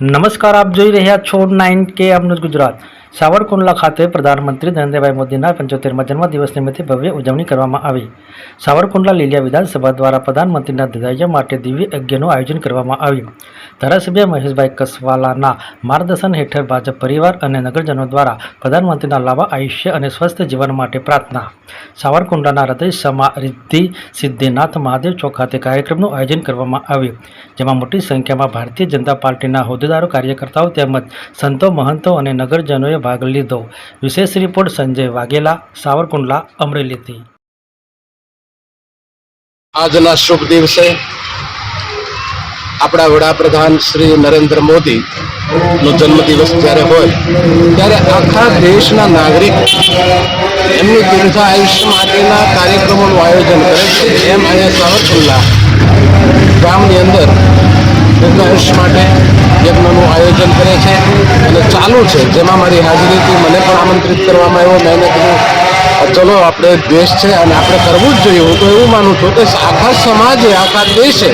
નમસ્કાર આપ જોઈ રહ્યા છો નાઇન કે અમૃત ગુજરાત. સાવરકુંડલા ખાતે પ્રધાનમંત્રી નરેન્દ્રભાઈ મોદીના પંચોતેરમા જન્મદિવસ નિમિત્તે ભવ્ય ઉજવણી કરવામાં આવી. સાવરકુંડલા લીલિયા વિધાનસભા દ્વારા પ્રધાનમંત્રીના દીદાયા માટે દિવ્ય યજ્ઞનું આયોજન કરવામાં આવ્યું. ધારાસભ્ય મહેશભાઈ કસવાલાના માર્ગદર્શન હેઠળ ભાજપ પરિવાર અને નગરજનો દ્વારા પ્રધાનમંત્રીના લાંબા આયુષ્ય અને સ્વસ્થ જીવન માટે પ્રાર્થના. સાવરકુંડલાના હૃદય સમા રિદ્ધિ સિદ્ધિનાથ મહાદેવ ચોક ખાતે કાર્યક્રમનું આયોજન કરવામાં આવ્યું, જેમાં મોટી સંખ્યામાં ભારતીય જનતા પાર્ટીના હોદ્દેદારો, કાર્યકર્તાઓ તેમજ સંતો, મહંતો અને નગરજનોએ ભાગ લીધો. વિશેષ રિપોર્ટ સંજય વાઘેલા, સાવરકુંડલા, અમરેલીથી. આજના શુભ દિવસે આપણા વડાપ્રધાન શ્રી નરેન્દ્ર મોદી નો જન્મદિવસ જ્યારે હોય, ત્યારે આખા દેશના નાગરિક એમની દીર્ઘ આયુષ્ય માટેના કાર્યક્રમોનું આયોજન કરે છે. એમ અહીંયા સાવરકુંડલા ગામની અંદર દીર્ઘ આયુષ્ય માટે યજ્ઞનું આયોજન કરે છે અને ચાલુ છે. જેમાં મારી હાજરીથી મને પણ આમંત્રિત કરવામાં આવ્યો. મેં કીધું ચલો, આપણે દેશ છે અને આપણે કરવું જ જોઈએ. હું તો એવું માનું છું કે આખા સમાજે, આખા દેશે,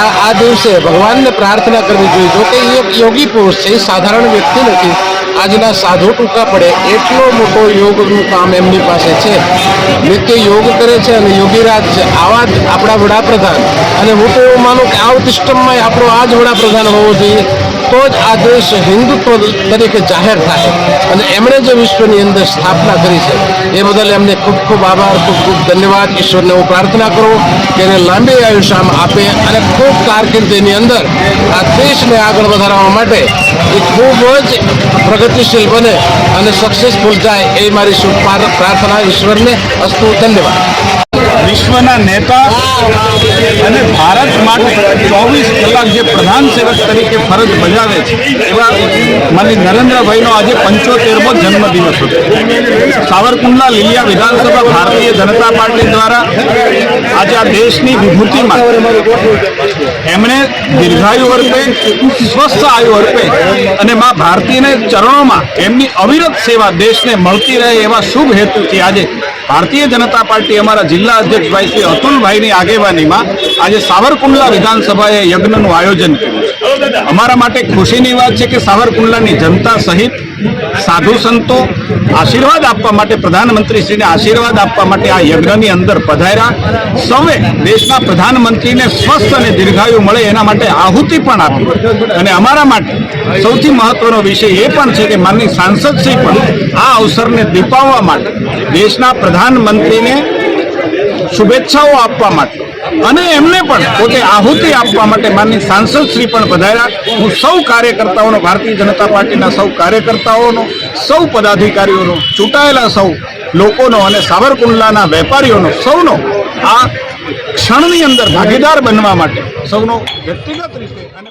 આ આ દિવસે ભગવાનને પ્રાર્થના કરવી જોઈએ. જો કે એ યોગી પુરુષ છે, એ સાધારણ વ્યક્તિ નથી. આજના સાધુ ટૂંકા પડે. એટલો મોટો યોગનું કામ એમની પાસે છે. નિત્ય યોગ કરે છે અને યોગીરાજ આવા જ આપણા વડાપ્રધાન. અને હું તો એવું માનું કે આ સિસ્ટમમાં આપણો આ જ વડાપ્રધાન હોવો જોઈએ. તો જ આ દેશ હિન્દુત્વ તરીકે જાહેર થાય. અને એમણે જે વિશ્વની અંદર સ્થાપના કરી છે, એ બદલ એમને ખૂબ ખૂબ આભાર, ખૂબ ખૂબ ધન્યવાદ. ઈશ્વરને હું પ્રાર્થના કરું કે એને લાંબી આયુષ્ય આપે અને ખૂબ કારકિર્દીની અંદર આ દેશને આગળ વધારવા માટે એ ખૂબ જ પ્રગતિશીલ બને અને સક્સેસફુલ જાય એ મારી શુભ પ્રાર્થના. ઈશ્વરને અસ્તુ ધન્યવાદ. વિશ્વના નેતા અને ભારત માટે ચોવીસ કલાક જે પ્રધાન સેવક તરીકે ફરજ બજાવે છે, એવા માની નરેન્દ્રભાઈનો આજે પંચોતેરમો જન્મદિવસ હતો. સાવરકુંડલા લીલિયા વિધાનસભા ભારતીય જનતા પાર્ટી દ્વારા આજે આ દેશની વિભૂતિમાં એમણે દીર્ઘાયુ અર્પે, સ્વસ્થ આયુ અર્પે અને મા ભારતીયને ચરણોમાં એમની અવિરત સેવા દેશને મળતી રહે એવા શુભ હેતુથી આજે ભારતીય જનતા પાર્ટી અમારા જિલ્લા અધ્યક્ષભાઈ શ્રી અતુલભાઈની આગેવાનીમાં આજે સાવરકુંડલા વિધાનસભાએ યજ્ઞનું આયોજન કર્યું. અમારા માટે ખુશીની વાત છે કે સાવરકુંડલાની જનતા સહિત સાધુ સંતો આશીર્વાદ આપવા માટે પ્રધાનમંત્રીશ્રીને આશીર્વાદ આપવા માટે આ યજ્ઞની અંદર પધાર્યા. સૌએ દેશના પ્રધાનમંત્રીને સ્વસ્થ અને દીર્ઘાયુ મળે એના માટે આહુતિ પણ આપી. અને અમારા માટે સૌથી મહત્વનો વિષય એ પણ છે કે માનની સાંસદશ્રી પણ આ અવસરને દીપાવવા માટે દેશના પ્રધાનમંત્રીને શુભેચ્છાઓ આપવા માટે અને એમને પણ પોતે આહુતિ આપવા માટે માનની સાંસદશ્રી પણ પધાર્યા. હું સૌ કાર્યકર્તાઓનો, ભારતીય જનતા પાર્ટીના સૌ કાર્યકર્તાઓનો, સૌ પદાધિકારીઓનો, ચૂંટાયેલા સૌ લોકોનો અને સાવરકુંડલાના વેપારીઓનો, સૌનો આ ક્ષણની અંદર ભાગીદાર બનવા માટે સૌનો વ્યક્તિગત રીતે અને